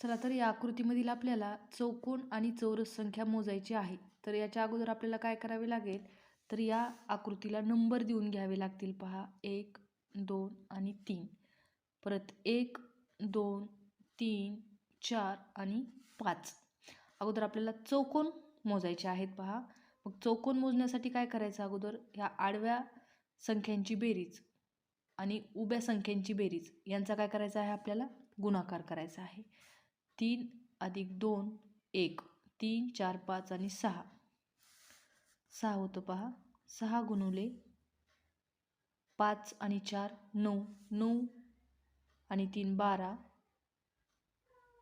चला तर या आकृतीमधील आपल्याला चौकोन आणि चौरस संख्या मोजायची आहे. तर याच्या अगोदर आपल्याला काय करावे लागेल? तर या आकृतीला नंबर देऊन घ्यावे लागतील. पहा एक दोन आणि तीन. परत एक दोन तीन चार आणि पाच. अगोदर आपल्याला चौकोन मोजायचे आहेत पहा. मग चौकोन मोजण्यासाठी काय करायचं अगोदर? ह्या आडव्या संख्यांची बेरीज आणि उभ्या संख्यांची बेरीज यांचा काय करायचा आहे आपल्याला? गुणाकार करायचा आहे. तीन अधिक दोन एक. तीन चार पाच आणि सहा. सहा होतं पहा. सहा गुणुले पाच आणि चार नऊ. नऊ आणि तीन बारा.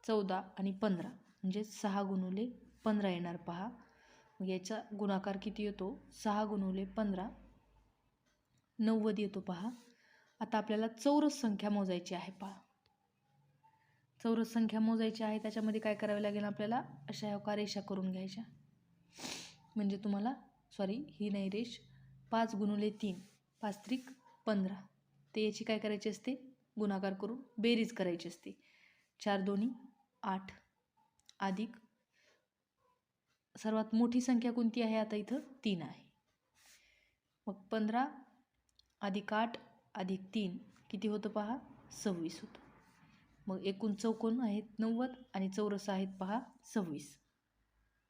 चौदा आणि पंधरा. म्हणजे सहा गुणुले पंधरा येणार पहा. मग याचा गुणाकार किती येतो? सहा गुणुले पंधरा. नव्वद येतो पहा. आता आपल्याला चौरस संख्या मोजायची आहे पहा. चौरस संख्या मोजायची आहे त्याच्यामध्ये काय करावे लागेल आपल्याला? अशा ह्या रेषा करून घ्यायच्या. म्हणजे तुम्हाला सॉरी ही नाही रेष पाच गुणुले तीन पाच त्रिक पंधरा. ते याची काय करायची असते? गुणाकार करून बेरीज करायची असते. चार दोन्ही आठ. अधिक सर्वात मोठी संख्या कोणती आहे? आता इथं तीन आहे. मग पंधरा अधिक आठ अधिक तीन. किती होतं पहा? सव्वीस होतं. मग एकूण चौकोन आहेत नव्वद आणि चौरस आहेत पहा सव्वीस.